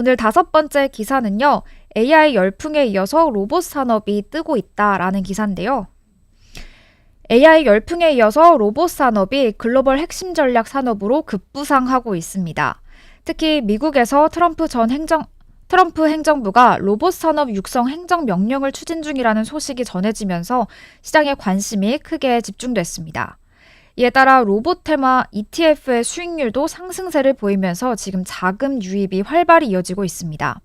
오늘 다섯 번째 기사는요, AI 열풍에 이어서 로봇 산업이 뜨고 있다라는 기사인데요. AI 열풍에 이어서 로봇 산업이 글로벌 핵심 전략 산업으로 급부상하고 있습니다. 특히 미국에서 트럼프 전 행정 트럼프 행정부가 로봇 산업 육성 행정 명령을 추진 중이라는 소식이 전해지면서 시장의 관심이 크게 집중됐습니다. 이에 따라 로봇 테마 ETF의 수익률도 상승세를 보이면서 지금 자금 유입이 활발히 이어지고 있습니다.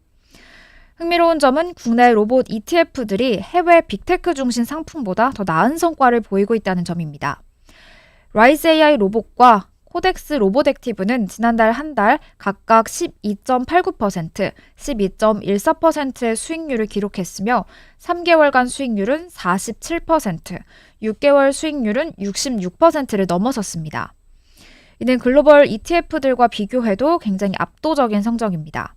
흥미로운 점은 국내 로봇 ETF들이 해외 빅테크 중심 상품보다 더 나은 성과를 보이고 있다는 점입니다. 라이즈 AI 로봇과 코덱스 로봇액티브는 지난달 한 달 각각 12.89%, 12.14%의 수익률을 기록했으며 3개월간 수익률은 47%, 6개월 수익률은 66%를 넘어섰습니다. 이는 글로벌 ETF들과 비교해도 굉장히 압도적인 성적입니다.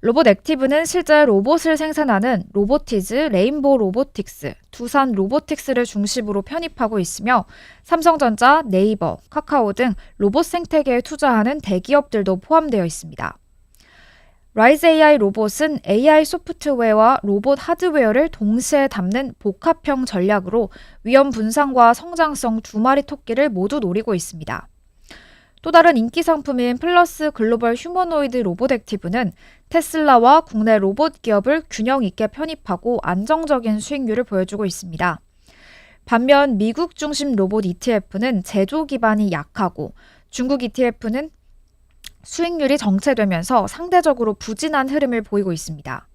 로봇 액티브는 실제 로봇을 생산하는 로보티즈, 레인보 로보틱스, 두산 로보틱스를 중심으로 편입하고 있으며 삼성전자, 네이버, 카카오 등 로봇 생태계에 투자하는 대기업들도 포함되어 있습니다. 라이즈 AI 로봇은 AI 소프트웨어와 로봇 하드웨어를 동시에 담는 복합형 전략으로 위험 분산과 성장성 두 마리 토끼를 모두 노리고 있습니다. 또 다른 인기 상품인 플러스 글로벌 휴머노이드 로봇 액티브는 테슬라와 국내 로봇 기업을 균형 있게 편입하고 안정적인 수익률을 보여주고 있습니다. 반면 미국 중심 로봇 ETF는 제조 기반이 약하고 중국 ETF는 수익률이 정체되면서 상대적으로 부진한 흐름을 보이고 있습니다.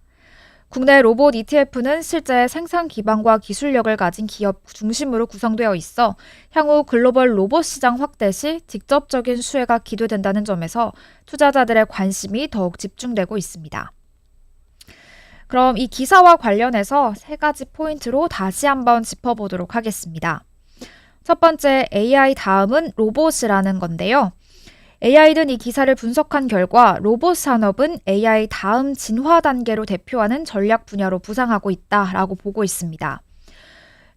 국내 로봇 ETF는 실제 생산 기반과 기술력을 가진 기업 중심으로 구성되어 있어 향후 글로벌 로봇 시장 확대 시 직접적인 수혜가 기대된다는 점에서 투자자들의 관심이 더욱 집중되고 있습니다. 그럼 이 기사와 관련해서 세 가지 포인트로 다시 한번 짚어보도록 하겠습니다. 첫 번째, AI 다음은 로봇이라는 건데요. AI는 이 기사를 분석한 결과 로봇 산업은 AI 다음 진화 단계로 대표하는 전략 분야로 부상하고 있다라고 보고 있습니다.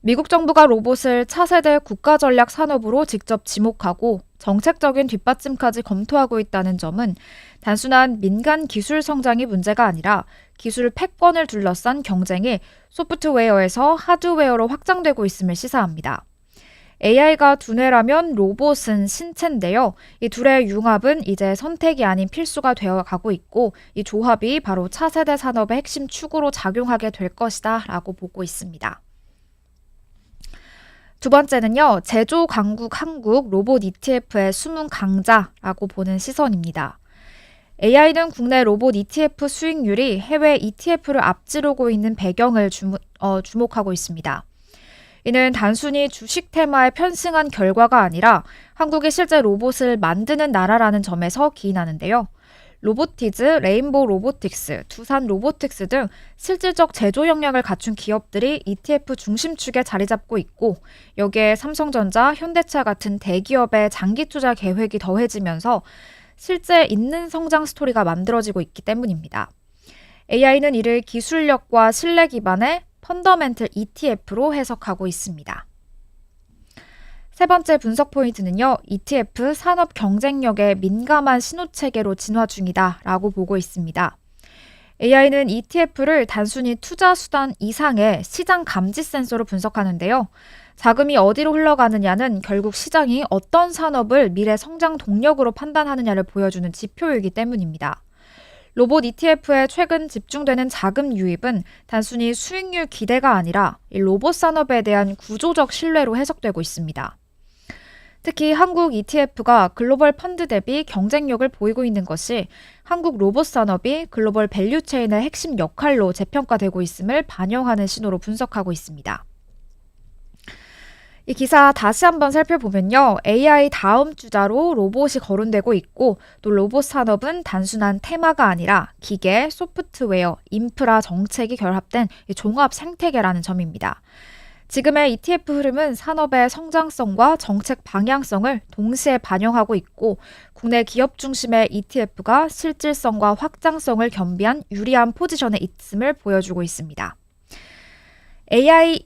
미국 정부가 로봇을 차세대 국가 전략 산업으로 직접 지목하고 정책적인 뒷받침까지 검토하고 있다는 점은 단순한 민간 기술 성장이 문제가 아니라 기술 패권을 둘러싼 경쟁이 소프트웨어에서 하드웨어로 확장되고 있음을 시사합니다. AI가 두뇌라면 로봇은 신체인데요. 이 둘의 융합은 이제 선택이 아닌 필수가 되어 가고 있고 이 조합이 바로 차세대 산업의 핵심 축으로 작용하게 될 것이다 라고 보고 있습니다. 두 번째는요, 제조 강국 한국 로봇 ETF의 숨은 강자라고 보는 시선입니다. AI는 국내 로봇 ETF 수익률이 해외 ETF를 앞지르고 있는 배경을 주목, 어, 주목하고 있습니다. 이는 단순히 주식 테마에 편승한 결과가 아니라 한국이 실제 로봇을 만드는 나라라는 점에서 기인하는데요. 로보티즈, 레인보 로보틱스, 두산 로보틱스 등 실질적 제조 역량을 갖춘 기업들이 ETF 중심축에 자리 잡고 있고 여기에 삼성전자, 현대차 같은 대기업의 장기 투자 계획이 더해지면서 실제 있는 성장 스토리가 만들어지고 있기 때문입니다. AI는 이를 기술력과 신뢰 기반의 펀더멘틀 ETF로 해석하고 있습니다. 세 번째 분석 포인트는요, ETF 산업 경쟁력에 민감한 신호 체계로 진화 중이다 라고 보고 있습니다. AI는 ETF를 단순히 투자 수단 이상의 시장 감지 센서로 분석하는데요. 자금이 어디로 흘러가느냐는 결국 시장이 어떤 산업을 미래 성장 동력으로 판단하느냐를 보여주는 지표이기 때문입니다. 로봇 ETF에 최근 집중되는 자금 유입은 단순히 수익률 기대가 아니라 로봇 산업에 대한 구조적 신뢰로 해석되고 있습니다. 특히 한국 ETF가 글로벌 펀드 대비 경쟁력을 보이고 있는 것이 한국 로봇 산업이 글로벌 밸류체인의 핵심 역할로 재평가되고 있음을 반영하는 신호로 분석하고 있습니다. 이 기사 다시 한번 살펴보면요. AI 다음 주자로 로봇이 거론되고 있고 또 로봇 산업은 단순한 테마가 아니라 기계, 소프트웨어, 인프라 정책이 결합된 종합 생태계라는 점입니다. 지금의 ETF 흐름은 산업의 성장성과 정책 방향성을 동시에 반영하고 있고 국내 기업 중심의 ETF가 실질성과 확장성을 겸비한 유리한 포지션에 있음을 보여주고 있습니다. AI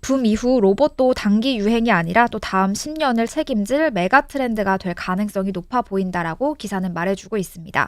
붐 이후 로봇도 단기 유행이 아니라 또 다음 10년을 책임질 메가 트렌드가 될 가능성이 높아 보인다라고 기사는 말해주고 있습니다.